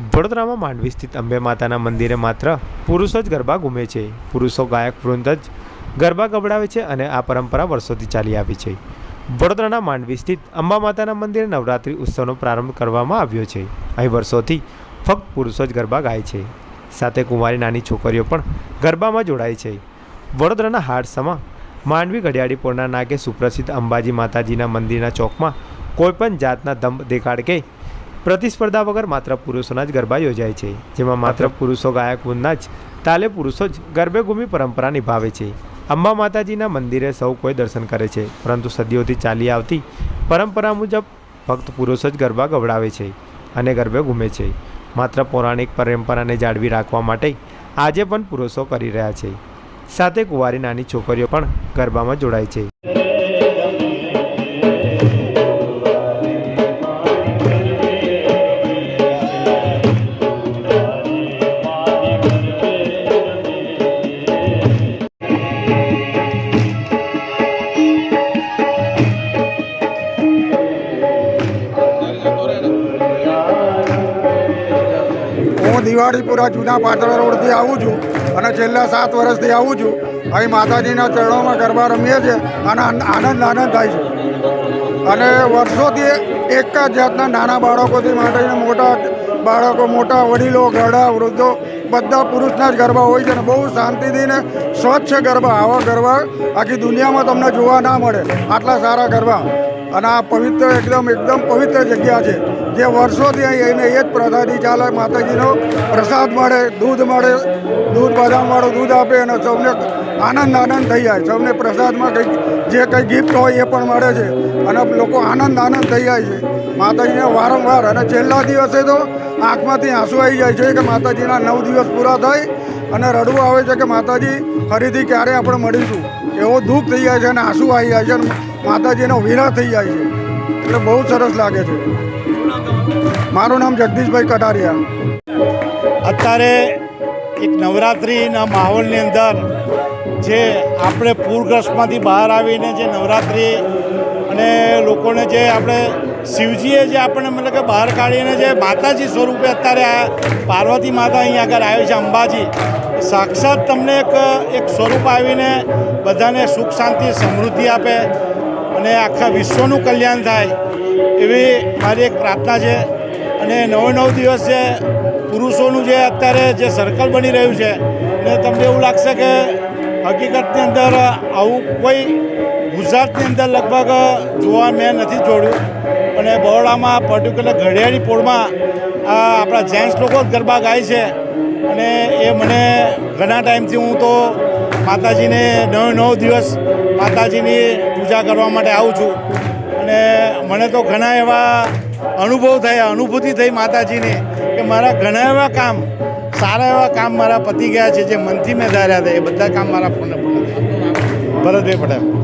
વડોદરામાં માંડવી સ્થિત અંબે માતાના મંદિરે માત્ર પુરુષો જ ગરબા ઘૂમે છે. પુરુષો ગાયક વૃંદ જ ગરબા ગબડાવે છે અને આ પરંપરા વર્ષોથી ચાલી આવી છે. વડોદરાના માંડવી સ્થિત અંબા માતાના મંદિરે નવરાત્રિ ઉત્સવનો પ્રારંભ કરવામાં આવ્યો છે. અહીં વર્ષોથી ફક્ત પુરુષો જ ગરબા ગાય છે. સાથે કુંવારી નાની છોકરીઓ પણ ગરબામાં જોડાય છે. વડોદરાના હાડસામાં માંડવી ઘડિયાળી પોળના નાગે સુપ્રસિદ્ધ અંબાજી માતાજીના મંદિરના ચોકમાં કોઈપણ જાતના દંભ દેખાડ કે પ્રતિસ્પર્ધા વગર માત્ર પુરુષોના જ ગરબા યોજાય છે જેમાં માત્ર પુરુષો ગાયક વૃંદના જ તાલે પુરુષો જ ગરબે ઘૂમી પરંપરા નિભાવે છે. અંબા માતાજીના મંદિરે સૌ કોઈ દર્શન કરે છે પરંતુ સદીઓથી ચાલી આવતી પરંપરા મુજબ ભક્ત પુરુષો જ ગરબા ગવડાવે છે અને ગરબે ઘૂમે છે. માત્ર પૌરાણિક પરંપરાને જાળવી રાખવા માટે આજે પણ પુરુષો કરી રહ્યા છે. સાથે કુંવારી નાની છોકરીઓ પણ ગરબામાં જોડાય છે. હું દિવાળીપુરા જૂના પાટણ રોડથી આવું છું અને છેલ્લા સાત વર્ષથી આવું છું. અહીં માતાજીના ચરણોમાં ગરબા રમીએ છીએ અને આનંદ આનંદ થાય છે. અને વર્ષોથી એક જ જાતના નાના બાળકોથી માટે મોટા બાળકો, મોટા વડીલો ઘરડા વૃદ્ધો બધા પુરુષના જ ગરબા હોય છે અને બહુ શાંતિથી ને સ્વચ્છ ગરબા, આવા ગરબા આખી દુનિયામાં તમને જોવા ના મળે. આટલા સારા ગરબા. અને આ પવિત્ર એકદમ એકદમ પવિત્ર જગ્યા છે. જે વર્ષોથી અહીં એને એ જ પ્રસાદી ચાલે, માતાજીનો પ્રસાદ મળે, દૂધ મળે, દૂધ બદામવાળું દૂધ આપે અને સૌને આનંદ આનંદ થઈ જાય. સૌને પ્રસાદમાં કંઈક, જે કંઈ ગિફ્ટ હોય એ પણ મળે છે. અને લોકો આનંદ આનંદ થઈ જાય છે. માતાજીને વારંવાર, અને છેલ્લા દિવસે તો આંખમાંથી આંસુ આવી જાય છે કે માતાજીના નવ દિવસ પૂરા થાય અને રડવું આવે છે કે માતાજી, ફરીથી ક્યારે આપણે મળીશું? એવો દુઃખ થઈ જાય છે અને આંસુ આવી જાય છે અને માતાજીનો વિરહ થઈ જાય છે. એટલે બહુ સરસ લાગે છે. મારું નામ જગદીશભાઈ કટારિયા. અત્યારે એક નવરાત્રિના માહોલની અંદર જે આપણે પૂરગ્રસ્તમાંથી બહાર આવીને જે નવરાત્રિ અને લોકોને જે આપણે શિવજીએ જે આપણને મતલબ કે બહાર કાઢીને જે માતાજી સ્વરૂપે અત્યારે આ પાર્વતી માતા અહીં આગળ આવ્યો છે, અંબાજી. સાક્ષાત તમને એક એક સ્વરૂપ આવીને બધાને સુખ, શાંતિ, સમૃદ્ધિ આપે અને આખા વિશ્વનું કલ્યાણ થાય એવી મારી એક પ્રાર્થના છે. અને નવે નવ દિવસ જે પુરુષોનું જે અત્યારે જે સર્કલ બની રહ્યું છે, ને તમને એવું લાગશે કે હકીકતની અંદર આવું કોઈ ગુજરાતની અંદર લગભગ જોવા મેં નથી જોડ્યું. અને બરોડામાં પર્ટિક્યુલર ઘડિયાળી પોળમાં આ આપણા જેન્ટ્સ લોકો જ ગરબા ગાય છે. અને એ મને ઘણા ટાઈમથી હું તો માતાજીને નવ નવ દિવસ માતાજીની પૂજા કરવા માટે આવું છું. અને મને તો ઘણા એવા અનુભવ થયા, અનુભૂતિ થઈ માતાજીની કે મારા ઘણા એવા કામ, સારા એવા કામ મારા પતી ગયા છે, જે મનથી મેં ધાર્યા હતા. એ બધા કામ મારા પૂર્ણ પૂર્ણ થયા. ભરતભાઈ પટેલ.